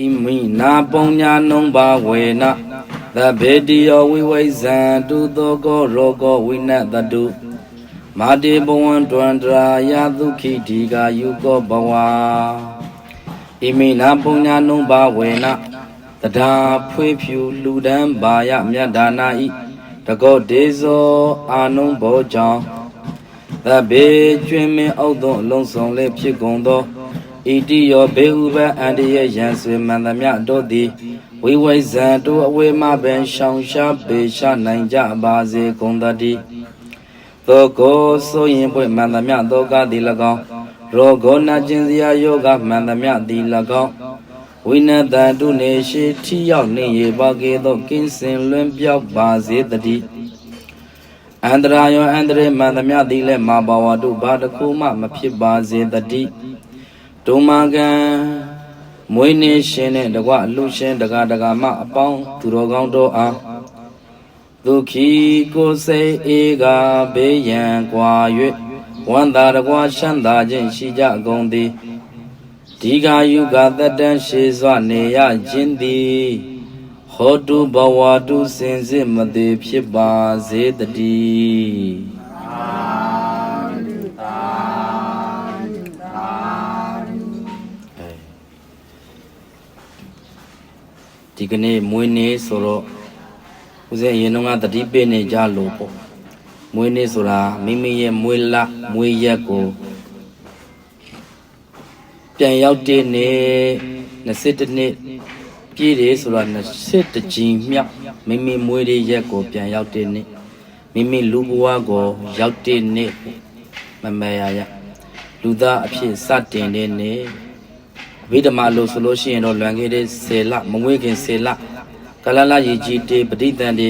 ဣမိနာပုံညာနုံဘာဝေနသဗ္ဗေတိယောဝိဝိဇံတုသောကောရောကောဝိနတတုမာတိဘဝံတွန္တရာယသုခိဒီကာယုကောဘဝဣမိနာပုံညာနုံဘာဝေနတဒါဖွေးဖြူလူဒန်းဘာယမြတ်ဒါနာဤတကောဒေဇောအာနုံဘောကြောင့်သဗ္ဗေကျွင်းမင်းအောက်သောအလုံးစုံလေးဖြစ်ကုန်သော ဣတိယောဘေဟုဘအန္တရယံဆွေမန္တမြတို့သည်ဝိဝိဇံတို့အဝေမပင်ရှောင်ရှားပေရှာနိုင်ကြပါစေကုန်သတည်းသောကောဆိုရင်ပွင့်မန္တမြသောကသည်၎င်းရောဂောနာကျင်စရာယောဂမန္တမြသည်၎င်းဝိနတတုနေရှိထိရောက်နေရပါကေသောကင်းစင်လွင်ပြောက်ပါစေတည်းအန္တရာယောအန္တရေမန္တမြသည်လည်းမာဘဝတုဘာတခုမှမဖြစ်ပါစေတည်း ဒုမာကံမွေးနေရှင်နဲ့တကွအလူရှင်တကာတကာမအပေါင်းသူတော်ကောင်းတို့အားဒုက္ခီကိုစိတ်အေးကဘေးရန်ကွာ၍ဝန္တာတကွာရှမ်းသာခြင်းရှိကြကုန်သည်ဒီဃာယုကတတ္တန်ရှိစွာနေရခြင်းသည်ဟောတုဘဝတုစင်စစ်မသေးဖြစ်ပါစေတည်း ဒီကနေ့မွေးနေ့ဆိုတော့ဦးဇင်းရင်တော့ကတတိပိနေကြလို့ပေါ့မွေးနေ့ဆိုတာမိမိရဲ့မွေးလမွေးရက်ကိုပြန်ရောက်တဲ့နေ့22နှစ်ပြည့်တယ်ဆိုတော့22ကြိမ်မြောက်မိမိမွေးတဲ့ရက်ကိုပြန်ရောက်တဲ့နေ့မိမိလူဘဝကိုရောက်တဲ့နေ့မမရရလူသားအဖြစ်စတင်တဲ့နေ့ ဝိဓမာလို့ဆိုလို့ရှိရင်တော့လွန်ခဲ့တဲ့10လမမွေးခင်10လကလလရေကြီးတေပဋိသန္ဓေ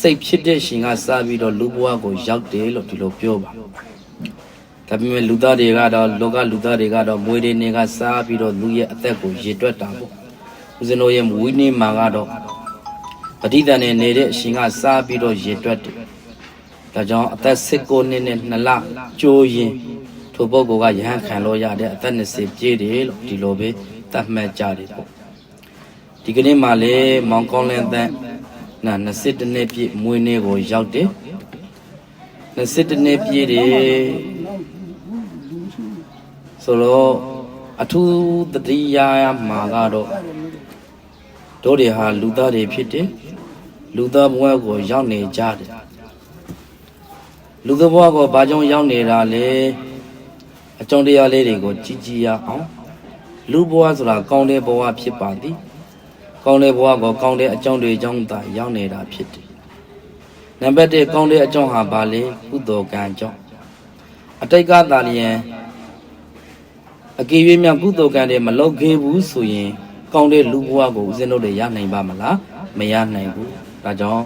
စိတ်ဖြစ်တဲ့ရှင်ကစပြီးတော့လူဘဝကိုရောက်တယ်လို့ဒီလိုပြောပါဒါပေမဲ့လူသားတွေကတော့လောကလူသားတွေကတော့မွေးတဲ့နေကစပြီးတော့လူရဲ့အသက်ကိုရေတွက်တာပေါ့ဦးဇင်းတို့ရဲ့မွေးနေ့မှာကတော့ပဋိသန္ဓေနေတဲ့အရှင်ကစပြီးတော့ရေတွက်တယ်ဒါကြောင့်အသက်16နှစ်နဲ့2လကြိုးရင် ထိုပုဂ္ဂိုလ်ကယဟန်ခံလို့ရတဲ့အသက်20ပြည့်တယ်လို့ဒီလိုပဲသတ်မှတ်ကြတယ်ပေါ့ဒီကနေ့မှလည်းမောင်ကောင်းလင်းသက်နာ22နှစ်ပြည့်မွေးနေ့ကိုရောက်တယ်22နှစ်ပြည့်တယ်ဆိုတော့အထူးတတိယမှာကတော့တို့တွေဟာလူသားတွေဖြစ်တယ်လူသားဘဝကိုရောက်နေကြတယ်လူသားဘဝကိုဘာကြောင့်ရောက်နေတာလဲ အကြောင်းတရားလေးတွေကိုကြည်ကြည်ရအောင်လူဘဝဆိုတာကောင်းတဲ့ဘဝဖြစ်ပါသည်ကောင်းတဲ့ဘဝကိုကောင်းတဲ့အကြောင်းတွေအကြောင်းသာရောက်နေတာဖြစ်တယ်နံပါတ်1ကောင်းတဲ့အကြောင်းဟာဘာလဲကုသိုလ်ကံကြောင့်အတိတ်ကသာလျင်အကေရွေးမြကုသိုလ်ကံတွေမလုပ်ခဲ့ဘူးဆိုရင် ကောင်းတဲ့လူဘဝကိုဦးဇင်းတို့တွေရနိုင်ပါမလားမရနိုင်ဘူးဒါကြောင့်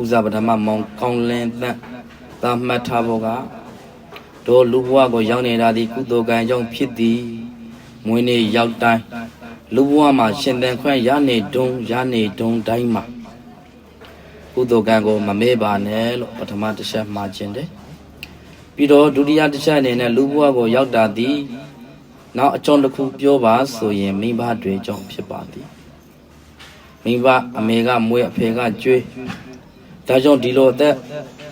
ဥဇာပထမမောင်ကောင်းလင်းသက်သာမှတ်ထားဖို့က တို့လူဘဝကိုရောက်နေတာဒီကုသိုလ်ကံကြောင့်ဖြစ်သည်မွေးနေ့ရောက်တိုင်းလူဘဝမှာရှင်သန်ခွင့်ရနေတုံးရနေတုံးတိုင်းမှာကုသိုလ်ကံကိုမမေ့ပါနဲ့လို့ပထမတစ်ချက်မှာခြင်းတယ်ပြီးတော့ဒုတိယတစ်ချက်အနေနဲ့လူဘဝကိုရောက်တာသည်နောက်အကြောင်းတစ်ခုပြောပါဆိုရင်မိဘတွေကြောင့်ဖြစ်ပါသည်မိဘအမေကမွေးအဖေကကျွေးဒါကြောင့်ဒီလိုအသက်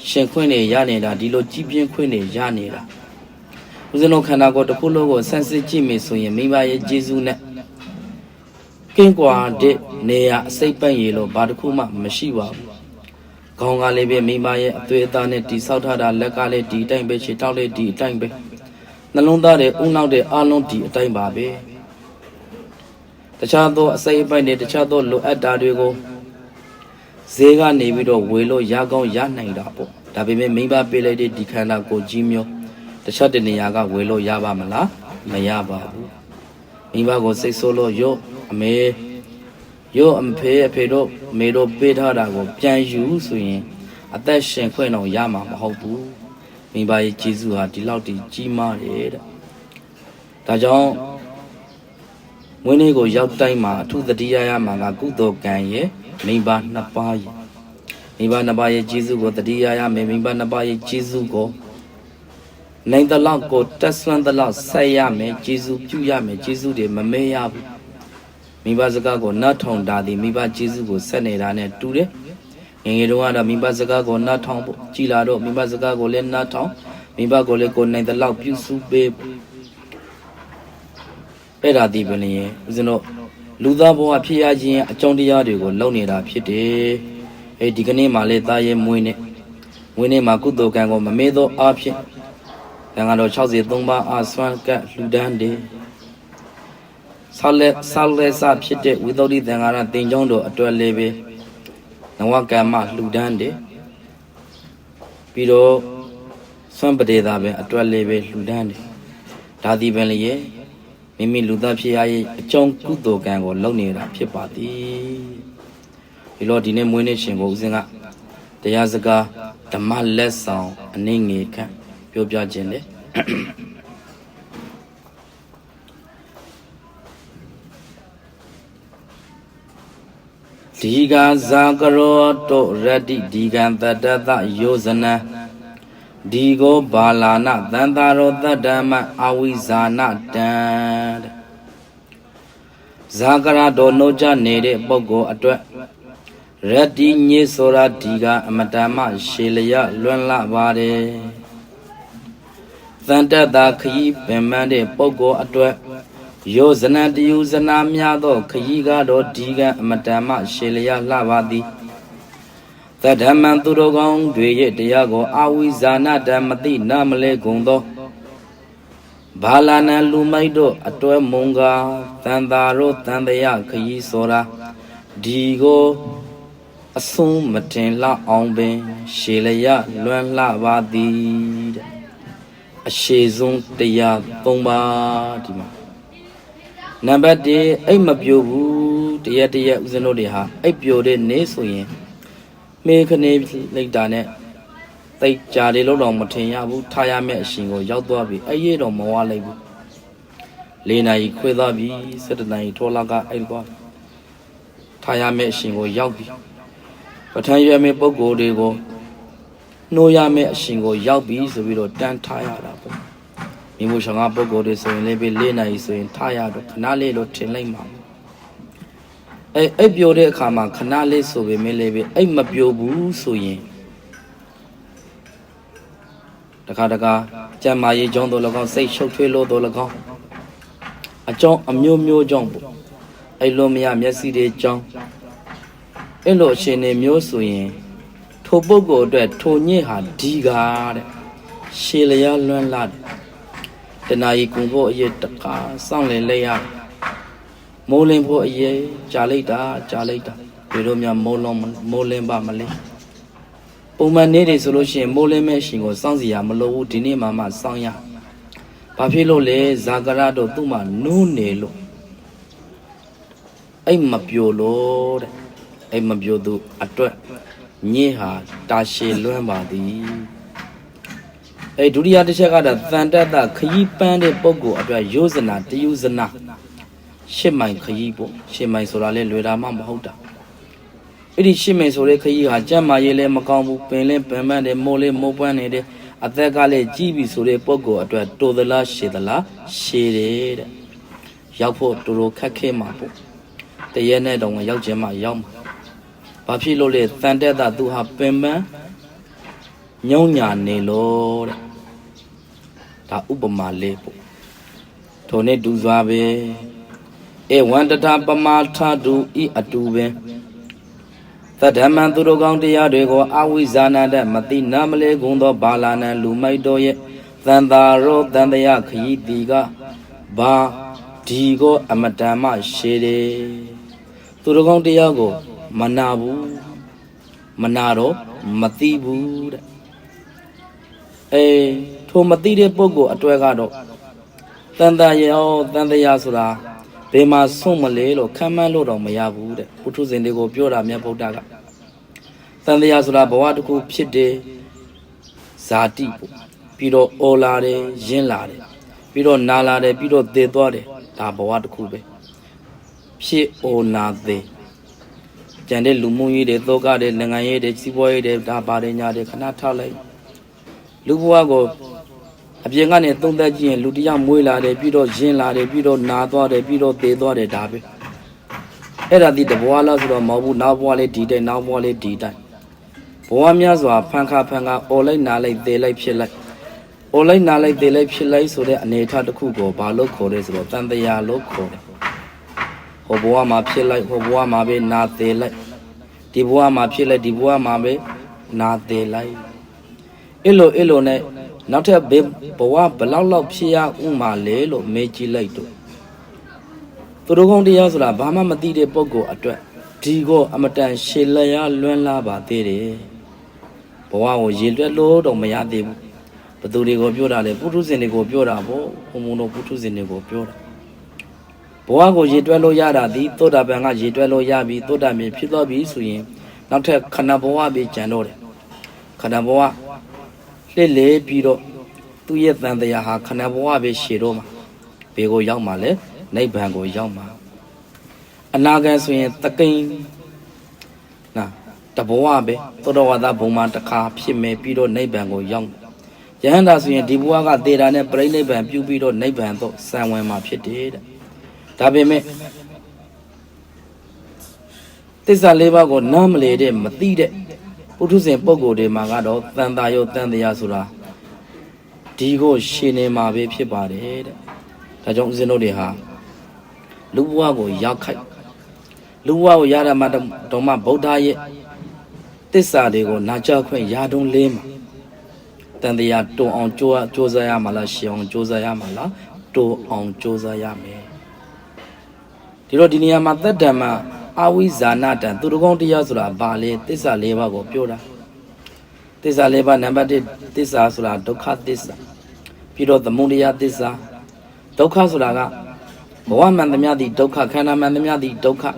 ရှင်ခွင့်နေရနေတာဒီလိုကြီးပြင်းခွင့်နေရနေတာဦးဇင်းတို့ခန္ဓာကိုယ်တစ်ခုလုံးကိုဆန်းစစ်ကြည့်မယ်ဆိုရင်မိဘရဲ့ကျေးဇူးနဲ့ကင်းကွာတဲ့နေရာအစိတ်ပတ်ရည်လို့ဘာတစ်ခုမှမရှိပါဘူးခေါင်းကလေးပဲမိမရဲ့အသွေးအသားနဲ့တိဆောက်ထားတာလက်ကလေးဒီအတိုင်းပဲခြေထောက်လေးဒီအတိုင်းပဲနှလုံးသားတွေဥနောက်တဲ့အာလုံးဒီအတိုင်းပါပဲတခြားသောအစိတ်အပိုက်တွေတခြားသောလိုအပ်တာတွေကို ဈေးကနေပြီးတော့ဝေလို့ရကောင်းရနိုင်တာပေါ့ဒါပေမဲ့မိဘပေးလိုက်တဲ့ဒီခန္ဓာကိုယ်ကြီးမျိုးတခြားတနေရာကဝေလို့ရပါမလားမရပါဘူးမိဘကိုစိတ်ဆိုးလို့ရော့အမေရော့အဖေအဖေတို့အမေတို့ပေးထားတာကိုပြန်ယူဆိုရင်အသက်ရှင်ခွင့်တော့ရမှာမဟုတ်ဘူးမိဘရဲ့ကျေးဇူးဟာဒီလောက်တည်ကြီးမားတယ်တဲ့ဒါကြောင့်မွေးနေ့ကိုရောက်တိုင်းမှာအထူးသတိရရမှာကကုသိုလ်ကံရဲ့ မိဘနှစ်ပါးရဲ့မိဘနှစ်ပါးရဲ့ကျေးဇူးကိုတတိယရမယ်မိဘနှစ်ပါးရဲ့ကျေးဇူးကိုနိုင်တဲ့လောက်ကိုတက်ဆွမ်းတဲ့လောက်ဆက်ရမယ်ကျေးဇူးပြုရမယ်ကျေးဇူးတွေမမေ့ရဘူးမိဘစကားကိုနတ်ထောင်တာသည်မိဘကျေးဇူးကိုဆက်နေတာနဲ့တူတယ်ငယ်ငယ်တုန်းကတော့မိဘစကားကိုနတ်ထောင်ဖို့ကြည်လာတော့မိဘစကားကိုလည်းနတ်ထောင်မိဘကိုလည်းကိုယ်နိုင်တဲ့လောက်ပြုစုပေးဖို့အဲ့ဒါဒီပဲလေဦးဇင်းတို့ လူသားဘဝဖြစ်ရခြင်းအကြောင်းတရားတွေကိုလုပ်နေတာဖြစ်တယ်အဲ့ဒီကနေ့မှလည်းသားရဲ့မွေးနဲ့မွေးနေ့မှာကုသိုလ်ကံကိုမမေ့သောအားဖြင့်တန်ခါတော်63ပါးအာဆွမ်းကတ်လှူဒန်းတယ်ဆောက်လက်ဆောက်လက်စဖြစ်တဲ့ဝိသုဒ္ဓိသံဃာရတင်ကြောင်းတို့အတွက်လည်းပဲနဝကမ္မလှူဒန်းတယ်ပြီးတော့ဆွမ်းပဒေသာပဲအတွက်လည်းပဲလှူဒန်းတယ်ဒါဒီပင်လည်းရဲ့ မိမိလူသားဖြစ်ရရဲ့အကြောင်းကုသိုလ်ကံကိုလုပ်နေတာဖြစ်ပါသည်ဒီလိုဒီနေ့မွေးနေ့ရှင်ကိုဦးစင်းကတရားစကားဓမ္မလက်ဆောင်အနည်းငယ်ခန့်ပြောပြခြင်းလေဒီကဇာကရောတောရတ္တိဒီကံတတ္တသယောဇနံ ဒီကိုဘာလာနသန္တာရောတတ္တမအဝိဇာနတံတဲ့ဇာကရတော်နှုတ်ကြနေတဲ့ပုဂ္ဂိုလ်အတွက်ရတ္တိညေဆိုတာဒီကအမတမရှေလယလွန်းလာပါတယ်သန္တတ္တာခยีပင်မန်းတဲ့ပုဂ္ဂိုလ်အတွက်ယောဇနတယုဇနာများသောခยีကတော့ဒီကအမတမရှေလယလှပါသည် သတ္တမံသူတော်ကောင်းတွေရဲ့တရားကိုအာဝိဇာနာတမတိနမလဲကုန်သောဘာလာနံလူမိုက်တို့အတွဲမုံကာသန္တာရောတန်တယခยีဆိုတာဒီကိုအဆုံးမတင်လောက်အောင်ပင် ရှေလယလွမ်းလှပါသည်တဲ့အရှိဆုံးတရား၃ပါးဒီမှာနံပါတ်1အိတ်မပြိုဘူးတရက်တရက်ဦးဇင်းတို့တွေဟာအိတ်ပြိုတဲ့နေဆိုရင် မေခနေလိုက်တာနဲ့တိတ်ကြာတယ်လို့တော့မထင်ရဘူးထားရမယ့်အရှင်ကိုရောက်သွားပြီအဲ့ရတော့မဝလိုက်ဘူး၄နာရီခွေသွားပြီ၁၇နာရီထောလာကအဲ့သွားထားရမယ့်အရှင်ကိုရောက်ပြီပဋ္ဌာန်းရွယ်မယ့်ပုံကိုယ်တွေကိုနှိုးရမယ့်အရှင်ကိုရောက်ပြီဆိုပြီးတော့တန်းထားရတာပေါ့မိမို့ဆောင်ကပုံကိုယ်တွေဆိုရင်လည်းပဲ၄နာရီဆိုရင်ထားရတော့ခဏလေးလို့ထင်လိုက်မှာ အဲ့အိပ်ပျော်တဲ့အခါမှာခဏလေးဆိုပေမဲ့လည်းပဲအိပ်မပျော်ဘူးဆိုရင်တခါတခါကြံမာရေးကြောင်းတို့၎င်းစိတ်ရှုပ်ထွေးလို့တို့၎င်းအကြောင်းအမျိုးမျိုးကြောင့်ပေါ့အဲ့လိုမရမျက်စိတွေကြောင်းအဲ့လိုအရှင်နေမျိုးဆိုရင်ထိုပုဂ္ဂိုလ်အတွက်ထိုညစ်ဟာဒီကားတဲ့ရှေလျားလွန်းလာတယ်တဏှာကြီးကုံဖို့အရေးတကားစောင့်လည်လိုက်ရတယ် မိုးလင်းဖို့အရေးကြာလိုက်တာကြာလိုက်တာဒီလိုများမိုးလုံးမိုးလင်းပါမလဲပုံမှန်နေ့တွေဆိုလို့ရှိရင်မိုးလင်းမဲ့ရှင်ကိုစောင့်စီရမလို့ဘူးဒီနေ့မှမှစောင့်ရဘာဖြစ်လို့လဲဇာကရတို့သူ့မှာနူးနေလို့အဲ့မပြိုလို့တဲ့အဲ့မပြိုသူအတွက်ညစ်ဟာတာရှည်လွမ်းပါသည်အဲ့ဒုတိယတစ်ချက်ကတော့တန်တတခยีပန်းတဲ့ပုံကိုအတွက်ယောဇနာတယုဇနာ ရှစ်မိုင်ခยีပေါ့ရှစ်မိုင်ဆိုတာလဲလွယ်တာမှမဟုတ်တာအဲ့ဒီရှစ်မိုင်ဆိုတဲ့ခยีဟာကြက်မာရေးလဲမကောင်းဘူးပင်လဲပင်မတယ်မိုးလဲမိုးပွန်းနေတယ်အသက်ကလည်းကြီးပြီဆိုတဲ့ပုံကိုအတွက်တိုသလားရှည်သလားရှည်တယ်တဲ့ရောက်ဖို့တော်တော်ခက်ခဲမှာပေါ့တရဲနဲ့တော့ရောက်ခြင်းမှရောက်မှာဘာဖြစ်လို့လဲတန်တက်တာသူဟာပင်ပန်းညုံညာနေလို့တဲ့ဒါဥပမာလေးပေါ့ထိုနေ့ဒူစွာပဲ ဧဝံတထပမာထတုဤအတူပင်သတ္တမံသူတို့ကောင်းတရားတွေကိုအဝိဇာနာတမတိနာမလဲကုန်သောဘာလာနံလူမိုက်တော်ရဲ့သန္တာရောတန်တယခยีတီကဘာဒီကိုအမတန်မှရှေတယ်သူတို့ကောင်းတရားကိုမနာဘူးမနာတော့မသိဘူးတဲ့အေးထိုမသိတဲ့ပုဂ္ဂိုလ်အတွက်ကတော့တန်တရာရောတန်တရာဆိုတာ ဘယ်မှာဆုံးမလဲလို့ခံမှန်းလို့တော့မရဘူးတဲ့ပုထုဇဉ်တွေကိုပြောတာမြတ်ဗုဒ္ဓကတန်တရာဆိုတာဘဝတစ်ခုဖြစ်တယ်ဇာတိပေါ့ပြီးတော့အော်လာတယ်ရင်းလာတယ်ပြီးတော့နာလာတယ်ပြီးတော့သေသွားတယ်ဒါဘဝတစ်ခုပဲဖြစ်အော်နာသေးကြံတဲ့လူမှုရေးတွေသောကတဲ့နိုင်ငံရေးတွေစီးပွားရေးတွေဒါပါတယ်ညာတွေခဏထားလိုက်လူဘဝကို အပြင်ကနေသုံးသက်ကြည့်ရင်လူတစ်ယောက်မွေးလာတယ်ပြီးတော့ရင်းလာတယ်ပြီးတော့နာသွားတယ်ပြီးတော့သေသွားတယ်ဒါပဲအဲ့ဒါဒီတဘွားလားဆိုတော့မဟုတ်ဘူးနောက်ဘွားလေးဒီတိုင်းနောက်ဘွားလေးဒီတိုင်းဘဝများစွာဖန်ခါဖန်ခါအော်လိုက်နာလိုက်သေးလိုက်ဖြစ်လိုက်အော်လိုက်နာလိုက်သေးလိုက်ဖြစ်လိုက်ဆိုတဲ့အနေအထားတစ်ခုကိုဘာလို့ခေါ်လဲဆိုတော့တန်တရားလို့ခေါ်တယ်ဟိုဘဝမှာဖြစ်လိုက်ဟိုဘဝမှာပဲနာသေးလိုက်ဒီဘဝမှာဖြစ်လိုက်ဒီဘဝမှာပဲနာသေးလိုက်အဲ့လိုအဲ့လိုနဲ့ နောက်ထပ်ဘေးဘဝဘယ်လောက်လောက်ဖြစ်ရဥမာလဲလို့မေးကြည့်လိုက်တော့သူတို့ကောင်းတရားဆိုတာဘာမှမသိတဲ့ပုံကိုအတွက်ဒီကိုအမတန်ရှေလျားလွန်းလာပါသေးတယ်ဘဝကိုရေလွှဲလို့တော့မရသေးဘူးဘသူတွေကိုပြောတာလဲပုထုဇဉ်တွေကိုပြောတာပေါ့ဘုံဘုံတို့ပုထုဇဉ်တွေကိုပြောတာဘဝကိုရေတွက်လို့ရတာဒီသောတာပန်ကရေတွက်လို့ရပြီသောတာမြင်ဖြစ်သွားပြီဆိုရင်နောက်ထပ်ခဏဘဝပဲကြံတော့တယ်ခဏဘဝ လှစ်လေပြီးတော့သူ့ရဲ့တန်တရားဟာခဏဘဝပဲရှည်တော့မှာဘေကိုရောက်မှာလဲနိဗ္ဗာန်ကိုရောက်မှာအနာဂတ်ဆိုရင်တကိန်းနာတဘဝပဲသောတော်ဝါဒဘုံမှာတစ်ခါဖြစ်မယ်ပြီးတော့နိဗ္ဗာန်ကိုရောက်ယဟန္တာဆိုရင်ဒီဘဝကသေတာနဲ့ပြိဋိဘံပြုပြီးတော့နိဗ္ဗာန်တော့စံဝင်မှာဖြစ်တယ်တဲ့ဒါပေမဲ့သစ္စာလေးပါးကိုနားမလေတဲ့မသိတဲ့ ပုထုဇဉ်ပုဂ္ဂိုလ်တွေမှာကတော့တန်တာရောတန်တရားဆိုတာဒီကိုရှင်နေမှာပဲဖြစ်ပါတယ်တဲ့ဒါကြောင့်ဦးဇင်းတို့တွေဟာလူဘဝကိုရောက်ခိုက်လူဘဝကိုရတာမှတော့မှဗုဒ္ဓရဲ့သစ္စာတွေကိုနာကြားခွင့်ရာတုံးလေးမှာတန်တရားတုံအောင်ကြိုးကြိုးစားရမှာလားရှင်းအောင်ကြိုးစားရမှာလားတုံအောင်ကြိုးစားရမယ်ဒီတော့ဒီနေရာမှာသက်တံမှာ အာဝိဇာနာတံသူတော်ကောင်းတရားဆိုတာဘာလဲသစ္စာလေးပါးကိုပြောတာသစ္စာလေးပါးနံပါတ်1သစ္စာဆိုတာဒုက္ခသစ္စာပြီးတော့သမုဒယသစ္စာဒုက္ခဆိုတာကဘဝမှန်သမျှသည်ဒုက္ခခန္ဓာမှန်သမျှသည်ဒုက္ခဥ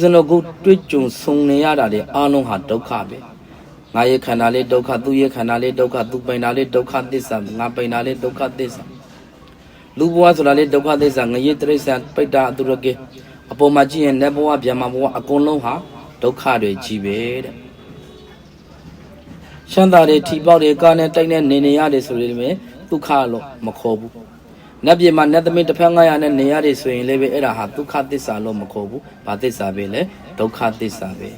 စဉ်တော့ကိုတွေ့ကြုံဆုံနေရတာလေအားလုံးဟာဒုက္ခပဲငါရဲ့ခန္ဓာလေးဒုက္ခသူ့ရဲ့ခန္ဓာလေးဒုက္ခသူပိုင်တာလေးဒုက္ခသစ္စာငါပိုင်တာလေးဒုက္ခသစ္စာလူဘဝဆိုတာလေးဒုက္ခသစ္စာငရေတရိစ္ဆာန်ပိတ္တာအတုရကေ အပေါ်မှာကြည့်ရင်လက်ဘဝဗျာမဘဝအကုန်လုံးဟာဒုက္ခတွေကြီးပဲတဲ့ရှမ်းသာတွေထီပေါက်တွေကားနဲ့တိုက်နဲ့နေနေရတယ်ဆိုရင်လည်းဒုက္ခလို့မခေါ်ဘူးနတ်ပြည်မှာနတ်သမီးတစ်ဖက်900နဲ့နေရတယ်ဆိုရင်လည်းပဲအဲ့ဒါဟာဒုက္ခသစ္စာလို့မခေါ်ဘူးဘာသစ္စာပဲလဲဒုက္ခသစ္စာပဲ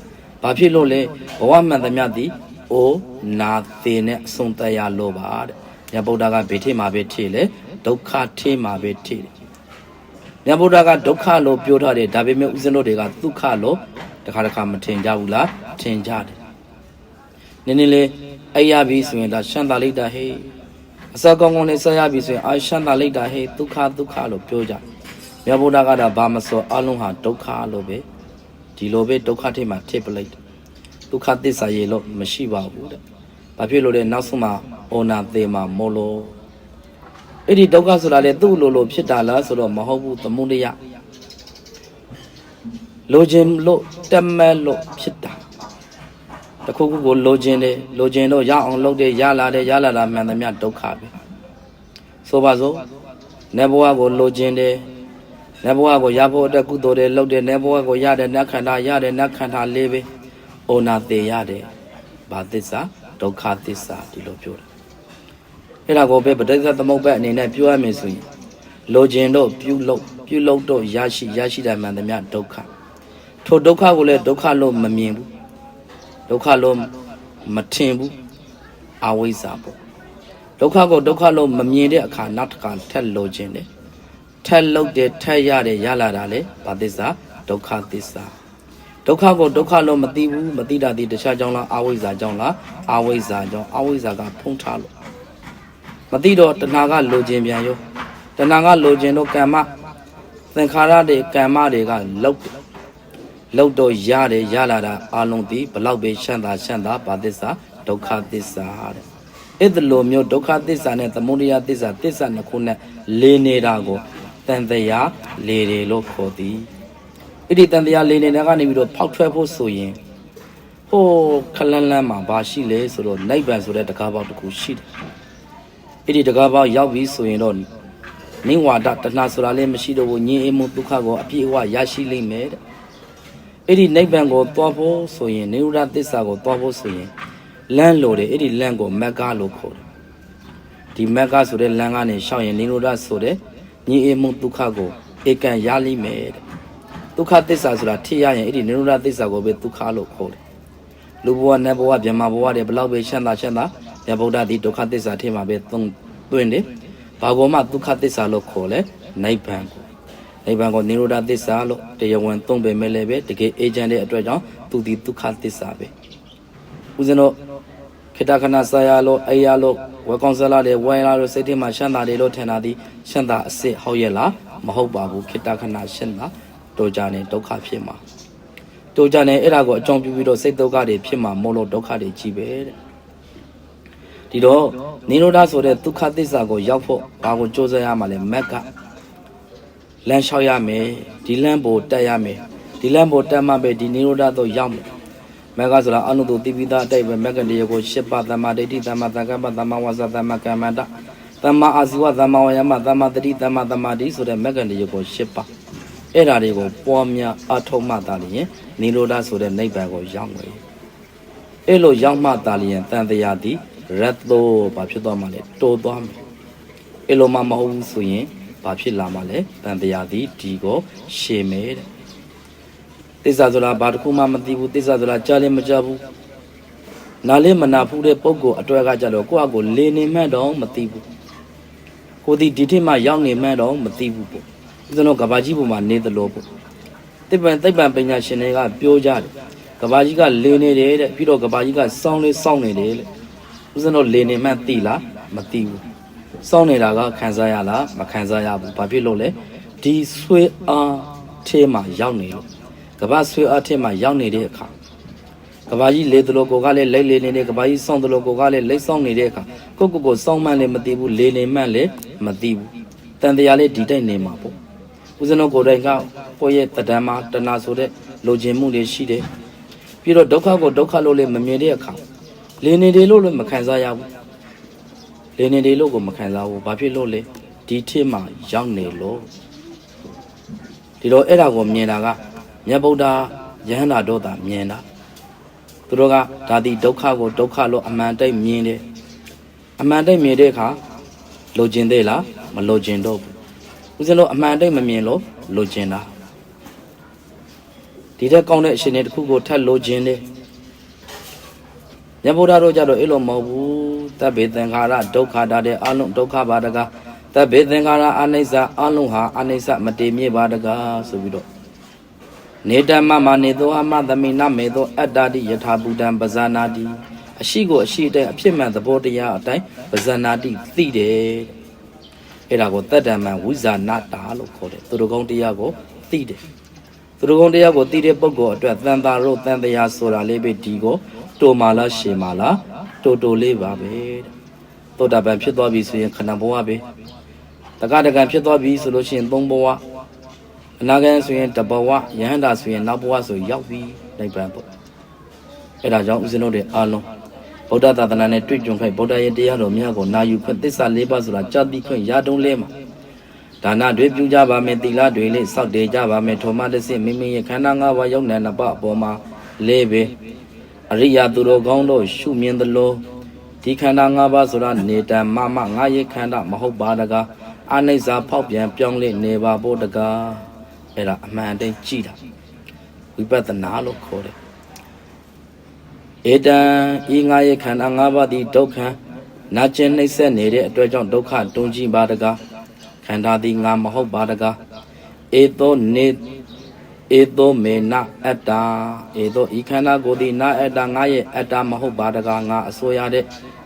ဘာဖြစ်လို့လဲဘဝမှန်သမျှသည်အိုနာသေးနဲ့အဆုံးတရားလို့ပါတဲ့မြတ်ဗုဒ္ဓကဗေထိမှာပဲထိလေဒုက္ခထိမှာပဲထိတယ် မြတ်ဗုဒ္ဓကဒုက္ခလို့ပြောထားတယ်ဒါပေမဲ့ဥစဉ်တို့တွေကဒုက္ခလို့တခါတခါမထင်ကြဘူးလားထင်ကြတယ်နည်းနည်းလေးအဲ့ရပြီဆိုရင်ဒါရှမ်းသာလိုက်တာဟေးအစကောင်းကောင်းနဲ့ဆက်ရပြီဆိုရင်အာရှမ်းသာလိုက်တာဟေးဒုက္ခဒုက္ခလို့ပြောကြမြတ်ဗုဒ္ဓကဒါဘာမစောအလုံးဟာဒုက္ခလို့ပဲဒီလိုပဲဒုက္ခထိမှထစ်ပလိုက်တယ်ဒုက္ခသစ္စာရေလို့မရှိပါဘူးတဲ့ဘာဖြစ်လို့လဲနောက်ဆုံးမှာဩနာသေးမှာမောလို့ အဲ့ဒီဒုက္ခဆိုတာလေသူ့လိုလိုဖြစ်တာလားဆိုတော့မဟုတ်ဘူးသမုဒယလိုချင်လို့တက်မဲ့လို့ဖြစ်တာတခုခုကိုလိုချင်တယ်လိုချင်တော့ရအောင်လုပ်တယ်ရလာတယ်ရလာတာမှန်သမျှဒုက္ခပဲဆိုပါစို့နေဘဝကိုလိုချင်တယ်နေဘဝကိုရဖို့အတွက်ကုသိုလ်တွေလုပ်တယ်နေဘဝကိုရတယ်နတ်ခန္ဓာရတယ်နတ်ခန္ဓာလေးပဲအိုနာသေးရတယ်ဘာသစ္စာဒုက္ခသစ္စာဒီလိုပြောတယ် အဲ့ဒါကိုပဲပဋိစ္စသမုပ္ပါအနေနဲ့ပြောရမယ်ဆိုရင်လိုချင်တော့ပြုလုပ်ပြုလုပ်တော့ရရှိရရှိတယ်မှန်သမျှဒုက္ခထိုဒုက္ခကိုလည်းဒုက္ခလို့မမြင်ဘူးဒုက္ခလို့မထင်ဘူးအဝိဇ္ဇာပေါ့ဒုက္ခကိုဒုက္ခလို့မမြင်တဲ့အခါနောက်တစ်ခါထက်လိုချင်တယ်ထက်လုပ်တယ်ထက်ရတယ်ရလာတာလေဘာသစ္စာဒုက္ခသစ္စာဒုက္ခကိုဒုက္ခလို့မသိဘူးမသိတာဒီတခြားကြောင့်လားအဝိဇ္ဇာကြောင့်လားအဝိဇ္ဇာကြောင့်အဝိဇ္ဇာကဖုံးထားလို့ မသိတော့တဏှာကလိုချင်ပြန်ရောတဏှာကလိုချင်တော့ကမ္မသင်္ခါရတွေကမ္မတွေကလောက်လောက်တော့ရတယ်ရလာတာအလုံးဒီဘလောက်ပဲရှမ်းသာရှမ်းသာဘာသစ္စာဒုက္ခသစ္စာတဲ့အဲ့ဒီလိုမျိုးဒုက္ခသစ္စာနဲ့သမုဒယသစ္စာသစ္စာနှစ်ခုနဲ့လေးနေတာကိုတန်တရားလေတယ်လို့ခေါ်သည်အဲ့ဒီတန်တရားလေနေတဲ့ကနေပြီးတော့ဖောက်ထွက်ဖို့ဆိုရင်ဟိုခလန်းလန်းမှာဘာရှိလဲဆိုတော့နိဗ္ဗာန်ဆိုတဲ့တကားပေါက်တစ်ခုရှိတယ် အဲ့ဒီတကားပေါက်ရောက်ပြီဆိုရင်တော့နိဝါဒတဏှာဆိုတာလည်းမရှိတော့ဘူးညင်အိမ်မှုဒုက္ခကိုအပြည့်အဝရရှိလိမ့်မယ်တဲ့အဲ့ဒီနိဗ္ဗာန်ကိုသွားဖို့ဆိုရင်နိရောဓသစ္စာကိုသွားဖို့ဆိုရင်လမ်းလိုတယ်အဲ့ဒီလမ်းကိုမက္ကလို့ခေါ်တယ်ဒီမက္ကဆိုတဲ့လမ်းကနေရှောက်ရင်နိရောဓဆိုတဲ့ညင်အိမ်မှုဒုက္ခကိုဧကန်ရလိမ့်မယ်တဲ့ဒုက္ခသစ္စာဆိုတာထိရရင်အဲ့ဒီနိရောဓသစ္စာကိုပဲဒုက္ခလို့ခေါ်တယ်လူဘဝနတ်ဘဝဗြဟ္မာဘဝတွေဘလောက်ပဲရှမ်းသာရှမ်းသာ မြတ်ဗုဒ္ဓဒီဒုက္ခသစ္စာထိမှာပဲသုံးသွင်းတယ်ဘာကောမှဒုက္ခသစ္စာလို့ခေါ်လဲနိဗ္ဗာန်ကိုနိဗ္ဗာန်ကိုနိရောဓသစ္စာလို့တရားဝင်သုံးပေမဲ့လည်းပဲတကယ်အေဂျင့်တဲ့အတွက်ကြောင့်သူဒီဒုက္ခသစ္စာပဲဦးဇင်းတို့ခေတ္တခဏဆရာလို့အိယာလို့ဝေကောင်ဆလာတွေဝိုင်းလာလို့စိတ်ထဲမှာရှမ်းသာတယ်လို့ထင်တာဒီရှမ်းသာအစစ်ဟုတ်ရဲ့လားမဟုတ်ပါဘူးခေတ္တခဏရှင်းတာတို့ကြနေဒုက္ခဖြစ်မှာတို့ကြနေအဲ့ဒါကိုအကြောင်းပြုပြီးတော့စိတ်ဒုက္ခတွေဖြစ်မှာမို့လို့ဒုက္ခတွေကြီးပဲတဲ့ ဒီတော့နိရောဓဆိုတဲ့ဒုက္ခသစ္စာကိုရောက်ဖို့ဘာကိုကြိုးစားရမှာလဲမက်ကလမ်းလျှောက်ရမယ်ဒီလမ်းပေါ်တက်ရမယ်ဒီလမ်းပေါ်တက်မှပဲဒီနိရောဓသို့ရောက်မယ်မက်ကဆိုတာအနုတ္တတိပိသအတိတ်ပဲမက်ကတည်းကိုရှစ်ပါးသမ္မာဒိဋ္ဌိသမ္မာသံဃပ္ပသမ္မာဝါစာသမ္မာကမ္မန္တသမ္မာအာဇီဝသမ္မာဝါယမသမ္မာတတိသမ္မာသမာဓိဆိုတဲ့မက်ကတည်းကိုရှစ်ပါးအဲ့ဓာတွေကိုပွားများအထောက်မှသာလျင်နိရောဓဆိုတဲ့နိဗ္ဗာန်ကိုရောက်မယ်အဲ့လိုရောက်မှသာလျင်တန်တရားသည် ရတ်သောဘာဖြစ်သွားမှလဲတိုးသွားမယ်အဲ့လိုမှမဟုတ်ဘူးဆိုရင်ဘာဖြစ်လာမှလဲတန်တရားသည်ဒီကိုရှေမယ်တဲ့သစ္စာဆိုတာဘာတစ်ခုမှမသိဘူးသစ္စာဆိုတာကြားလည်းမကြားဘူးနားလည်းမနာဘူးတဲ့ပုံကိုအတွက်ကကြတော့ကိုယ့်အကိုလေနေမှန်းတော့မသိဘူးကိုဒီဒီထက်မှရောက်နေမှန်းတော့မသိဘူးပေါ့ဦးဇင်းတို့ကဘာကြီးပုံမှာနေသလိုပေါ့တိပ္ပံသိပ္ပံပညာရှင်တွေကပြောကြတယ်ကဘာကြီးကလေနေတယ်တဲ့ပြီးတော့ကဘာကြီးကစောင်းလေးစောင်းနေတယ်လေ ဦးဇင်းတို့လေနေမှန်းသိလားမသိဘူးစောင်းနေတာကခံစားရလားမခံစားရဘူးဘာဖြစ်လို့လဲဒီဆွေအားထဲမှာရောက်နေလို့ကဘာဆွေအားထဲမှာရောက်နေတဲ့အခါကဘာကြီးလေသလိုကိုကလည်းလိတ်လေနေတဲ့ကဘာကြီးစောင်းသလိုကိုကလည်းလိတ်စောင်းနေတဲ့အခါကိုကိုကိုစောင်းမှန်းလည်းမသိဘူးလေနေမှန်းလည်းမသိဘူးတန်တရားလေးဒီတိုက်နေမှာပေါ့ဦးဇင်းတို့ကိုယ်တိုင်ကကိုယ့်ရဲ့တဏ္ဍမှာတဏှာဆိုတဲ့လိုချင်မှုတွေရှိတယ်ပြီးတော့ဒုက္ခကိုဒုက္ခလို့လည်းမမြင်တဲ့အခါ လေနေတယ်လို့လည်းမခံစားရဘူးလေနေတယ်လို့ကိုမခံစားဘူးဘာဖြစ်လို့လဲဒီထစ်မှာရောက်နေလို့ဒီတော့အဲ့ဒါကိုမြင်တာကမြတ်ဗုဒ္ဓယဟန္တာတို့သာမြင်တာသူတို့ကဒါတိဒုက္ခကိုဒုက္ခလို့အမှန်တိတ်မြင်တယ်အမှန်တိတ်မြင်တဲ့အခါလိုချင်သေးလားမလိုချင်တော့ဘူးဦးဇင်းတို့အမှန်တိတ်မမြင်လို့လိုချင်တာဒီတက်ကောင်းတဲ့အရှင်တွေတစ်ခုကိုထပ်လိုချင်တယ် မြတ်ဗုဒ္ဓတို့ကြတော့အဲ့လိုမဟုတ်ဘူးတပ်ဘေသင်္ခါရဒုက္ခတာတဲ့အလုံးဒုက္ခပါတကားတပ်ဘေသင်္ခါရအနိစ္စအလုံးဟာအနိစ္စမတည်မြဲပါတကားဆိုပြီးတော့နေတမမနေသောအမသမိနမေသောအတ္တတိယထာဘူတံပဇာနာတိအရှိကိုအရှိတဲ့အဖြစ်မှန်သဘောတရားအတိုင်းပဇာနာတိသိတယ်အဲ့ဒါကိုတတ္တမံဝိဇာနာတာလို့ခေါ်တယ်သူတို့ကောင်းတရားကိုသိတယ်သူတို့ကောင်းတရားကိုသိတဲ့ပုဂ္ဂိုလ်အတွက်သံသာရောသံတရားဆိုတာလေးပဲဒီကို တိုမာလားရှေမာလားတိုတိုလေးပါပဲတဲ့သောတာပန်ဖြစ်သွားပြီဆိုရင်ခဏဘဝပဲတက္ကတကံဖြစ်သွားပြီဆိုလို့ရှိရင်သုံးဘဝအနာဂတ်ဆိုရင်တဘဝယဟန္တာဆိုရင်နောက်ဘဝဆိုရောက်ပြီနိဗ္ဗာန်ပေါ့အဲ့ဒါကြောင့်ဦးဇင်းတို့တွေအားလုံးဗုဒ္ဓသာသနာနဲ့တွေ့ကြုံခိုက်ဗုဒ္ဓရဲ့တရားတော်များကိုနာယူခွင့်သစ္စာ၄ပါးဆိုတာကြာတိခွင့်ရာတုံးလဲမှာဒါနတွေပြုကြပါမယ်သီလတွေလေးစောင့်တည်ကြပါမယ်ထောမတစ်စစ်မိမိရဲ့ခန္ဓာ၅ပါးယုံနယ်နှစ်ပါးအပေါ်မှာလေးပဲ အရိယာသူတော်ကောင်းတို့ရှုမြင်သလိုဒီခန္ဓာ၅ပါးဆိုတာနေတံမမငါရဲ့ခန္ဓာမဟုတ်ပါတကားအနိစ္စဖောက်ပြန်ပြောင်းလဲနေပါဖို့တကားအဲ့ဒါအမှန်တည်းကြည့်တာဝိပဿနာလို့ခေါ်တယ်ဧတံဤငါရဲ့ခန္ဓာ၅ပါးသည်ဒုက္ခနာကျင်နှိမ့်ဆက်နေတဲ့အတွက်ကြောင့်ဒုက္ခတွန်းကြည့်ပါတကားခန္ဓာသည်ငါမဟုတ်ပါတကားဧသောနေ ဧသောမေနအတ္တာဧသောဤခန္ဓာကိုယ်သည်နာအတ္တာငါရဲ့အတ္တာမဟုတ်ပါတကားငါအစိုးရတဲ့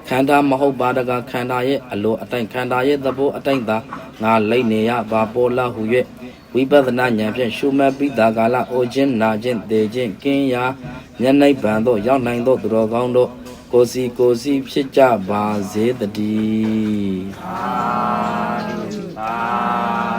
ခန္ဓာမဟုတ်ပါတကားခန္ဓာရဲ့အလိုအတိုင်းခန္ဓာရဲ့သဘောအတိုင်းသာငါလိမ့်နေရပါပေါ်လာဟု၍ဝိပဿနာဉာဏ်ဖြင့်ရှုမှတ်ပြီးတာကာလအိုခြင်းနာခြင်းသေခြင်းကင်းရာမျက်နှိပ်ပံသို့ရောက်နိုင်သောသူတော်ကောင်းတို့ကိုစီကိုစီဖြစ်ကြပါစေတည်းသာဓုသာဓုသာ